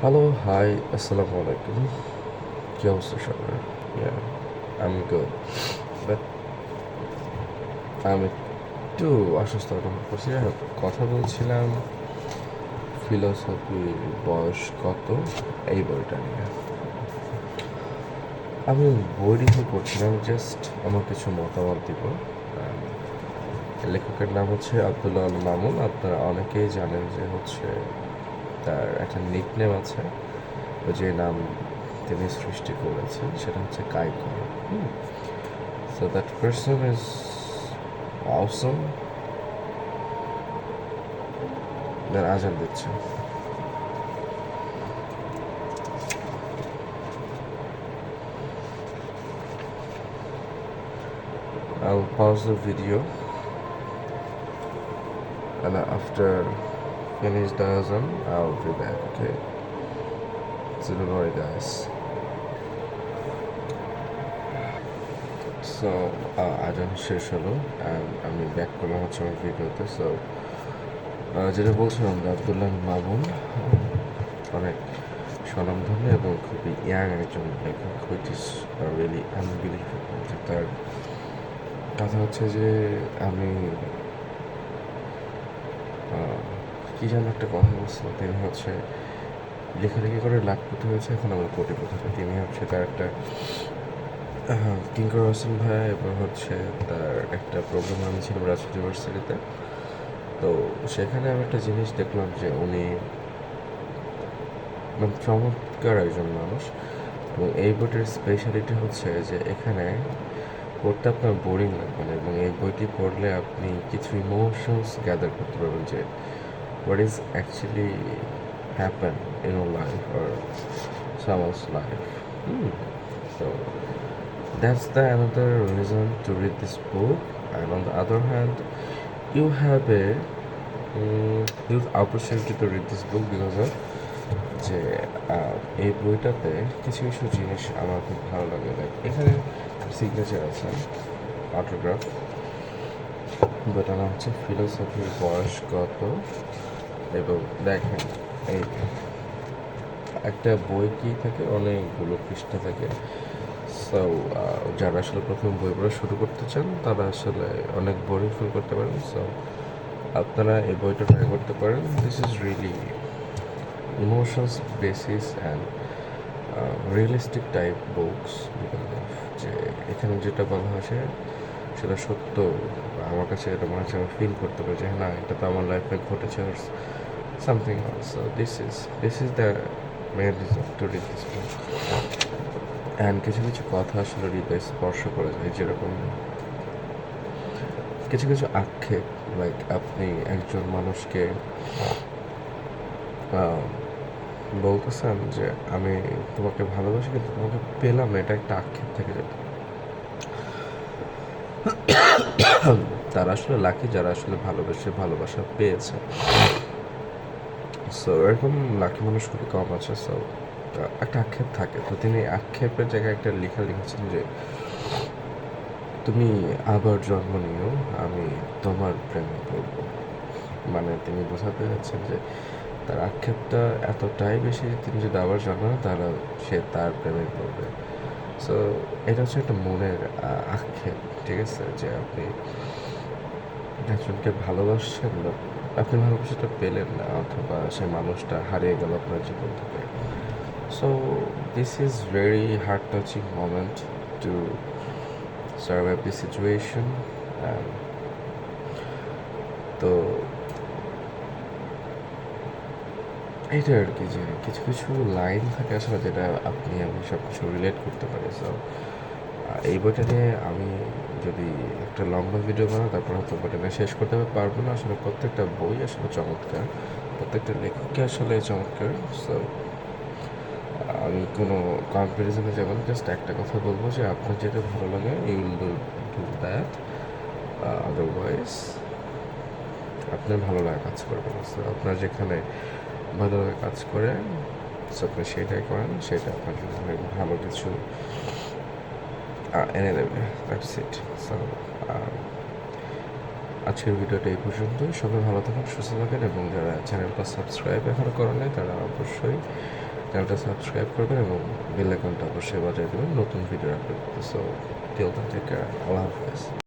Hello hi আসসালামু আলাইকুম কি অবস্থা সবার আমি গুড বাট আমি একটু অসুস্থ অনুভব করছি কথা বলছিলাম ফিলোসফির বয়স কত? এই বইটা নিয়ে। আমি বই রিভিউ করছিলাম জাস্ট আমার কিছু মতামত দিব। আহ, লেখকের নাম হচ্ছে আবদুল্লাহ মামুন। আপনারা অনেকেই জানেন যে হচ্ছে তার একটা নিকনেম আছে, যে নাম তিনি সৃষ্টি করেছেন, সেটা হচ্ছে কাইকর সো দ্যাট পার্সন ইজ অসম আজান দিচ্ছে। I'll pause the video. And after finish the azan I'll be back, okay? So don't worry guys so আজান শেষ হলো আমি ব্যাক করলাম হচ্ছে আমার ভিডিওতে সো যেটা বলছিলাম, আবদুল্লাহ মামুন, অনেক স্বনামধন্য এবং খুবই ইয়াং একজন লেখক হুইচ ইস রিয়েলি আনবিলিভেবল তার কথা হচ্ছে যে আমি কি যেন একটা কথা বলছিল তিনি হচ্ছে লেখালেখি করে লাখপতি হয়েছে, এখন আমার কোটিপতি। তিনি হচ্ছে তার একটা কিঙ্কর হোসেন ভাই এবং হচ্ছে তার একটা প্রোগ্রাম আমি ছিলাম রাজশাহী ইউনিভার্সিটিতে তো সেখানে আমি একটা জিনিস দেখলাম যে উনি মানে চমৎকার একজন মানুষ। এবং এই বইটির স্পেশালিটি হচ্ছে যে এখানে পড়তে আপনার বোরিং লাগবে না এবং এই বইটি পড়লে আপনি কিছু ইমোশনস গ্যাদার করতে পারবেন যে what is actually happen in or life or summer's life তো that's the another reason to read this book and on the other hand you have a um, huge opportunity to read this book because of যে এই বইটাতে কিছু কিছু জিনিস আমার খুব ভালো লাগে লাইক এখানে সিগনেচার আছে অটোগ্রাফ বইটার নাম হচ্ছে ফিলোসফির বয়স কত এবং দেখেন, এই একটা বই কি থাকে? অনেকগুলো পৃষ্ঠা থাকে। সো যারা আসলে প্রথম বই পড়া শুরু করতে চান, তারা আসলে অনেক বোরিং ফিল করতে পারেন। সো আপনারা এই বইটা ট্রাই করতে পারেন। This is really emotions basis and realistic type books যে এখানে যেটা বলা হয়েছে সেটা সত্য। আমার কাছে এটা মনে হচ্ছে আমি ফিল করতে পারি যে হ্যাঁ, না এটা তো আমার লাইফে ঘটেছে something so this is this is the main reason to read this and কিছু কিছু কথা আসলে হৃদয় স্পর্শ করে যায়। যেরকম কিছু কিছু আক্ষেপ লাইক আপনি একজন মানুষকে বলতেছেন যে আমি তোমাকে ভালোবাসি কিন্তু তোমাকে পেলাম এটা একটা আক্ষেপ থেকে যেত তারা আসলে লাকি যারা আসলে ভালোবেসে ভালোবাসা পেয়েছে। সো এরকম লাকি মানুষ খুবই কম আছে। সো একটা আক্ষেপ থাকে। তো তিনি আক্ষেপের জায়গায় একটা লেখা লিখেছেন যে, তুমি আবার জন্ম নিও, আমি তোমার প্রেমে পড়ব। মানে তিনি বোঝাতে যাচ্ছেন যে, তার আক্ষেপটা এতটাই বেশি তিনি যদি আবার জন্ম তাহলে সে তার প্রেমে পড়বে। সো এটা হচ্ছে একটা মনের আক্ষেপ, ঠিক আছে? যে আপনি একজনকে ভালোবাসছেন বা আপনি ভালোবাসাটা পেলেন না, অথবা সে মানুষটা হারিয়ে গেল আপনার জীবন থেকে। So this is very hard touching moment to survive the situation তো এইটা আর কি যে কিছু কিছু লাইন থাকে আসলে যেটা আপনি আমি সব কিছু রিলেট করতে পারি সো এই বইটা নিয়ে আমি যদি একটা লম্বা ভিডিও বানাই, তারপর হয়তো বইটা নিয়ে শেষ করতে পারব না। আসলে প্রত্যেকটা বই আসলে চমৎকার। প্রত্যেকটা লেখকই আসলে চমৎকার সো আমি কোনো কম্পারিজনে যাব না। জাস্ট একটা কথা বলব যে আপনার যেটা ভালো লাগে you will do do that otherwise আপনার ভালো লাগা কাজ করবে না। আপনার যেখানে ভালো লাগা কাজ করে সো আপনি সেটাই করেন, সেটা অনেক ভালো কিছু। এনে দেবে দ্যাটস ইট সো আজকের ভিডিওটা এই পর্যন্তই। সবাই ভালো থাকুন, সুস্থ থাকেন, এবং যারা চ্যানেলটা সাবস্ক্রাইব এখনও করেন তারা অবশ্যই চ্যানেলটা সাবস্ক্রাইব করবেন এবং বেল আইকনটা অবশ্যই বাজিয়ে দেবেন। নতুন video upload so till then take care আল্লাহ হাফেজ।